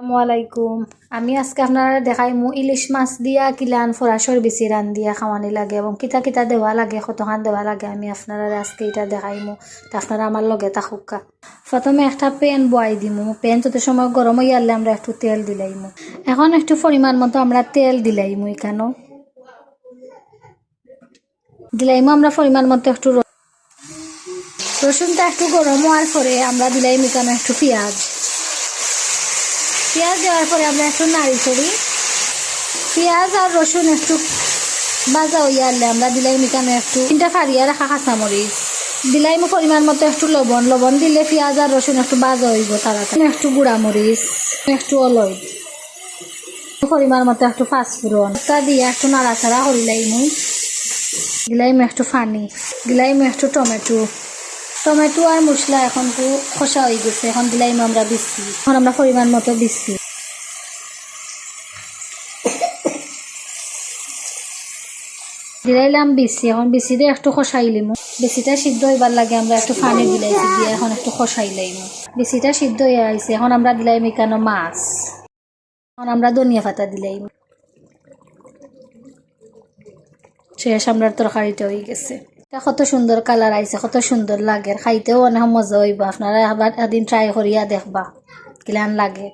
আসসালামাইকুম আমি আজকে আপনারা দেখাই মু ইলিশ মাছ দিয়া, কিলান ফরাসর বেশি রান দিয়া খাওয়ানি লাগে এবং কিতা কিতা দেওয়া লাগে কতখান দেওয়া লাগে। আমি আপনারা আজকে এটা দেখাইমু তা আপনারা আমার লগে থাকুকা প্রথমে একটা পেন বয়াই দিমু পেন যত সময় গরম হয়ে গেলে আমরা একটু তেল দিলাইমু এখন একটু পরিমাণ মতো আমরা তেল দিলাইমু এখানেও দিলাইমু আমরা পরিমাণ মতো একটু রসুনটা একটু গরম হওয়ার পরে আমরা দিলাইমু এখানে একটু পেঁয়াজ। পেঁয়াজ দেওয়ার পরে আমরা একটু নাড়ি করি। পেঁয়াজ আর রসুন একটু ভাজা হইয়া আনলে আমরা দিলাই মিকানো একটু তিনটা ফাড়িয়া রাখা কাঁচামরিচ। দিলাই মো পরিমাণ মতো একটু লবণ। লবণ দিলে পেঁয়াজ আর রসুন একটু ভাজা হইব তাড়াতাড়ি। একটু মরিচ, একটু অলয়। পরিমাণ মতো একটু ফাঁসফুরন তা দিয়ে একটু নাড়াচাড়া করিলাইমু দিলাইমু একটু ফানি। দিলাইমু একটু টমেটো। টমেটো আর মশলা এখন খসা হয়ে গেছে, এখন দিলাইমু আমরা বিসি এখন আমরা পরিমাণ মতো বিসি দিলাইলাম বিসি এখন বিসি দিয়ে একটু খসাইলিমু বিসিটা সিদ্ধ হইবার লাগে আমরা একটু পানি দিলাইছি, দিয়ে এখন একটু খসাইলাইমু বিসিটা সিদ্ধ হয়ে আইছে, এখন আমরা দিলাইম এখানো মাছ। এখন আমরা ধনিয়া পাতা দিলাইম। শেষ আমরা তরকারিটা হয়ে গেছে। এটা কত সুন্দর কালার আইছে, কত সুন্দর লাগে। খাইতেও অনেক মজা হইবা। আপনারা আবার এদিন ট্রাই করিয়া দেখবা, কিলান লাগে।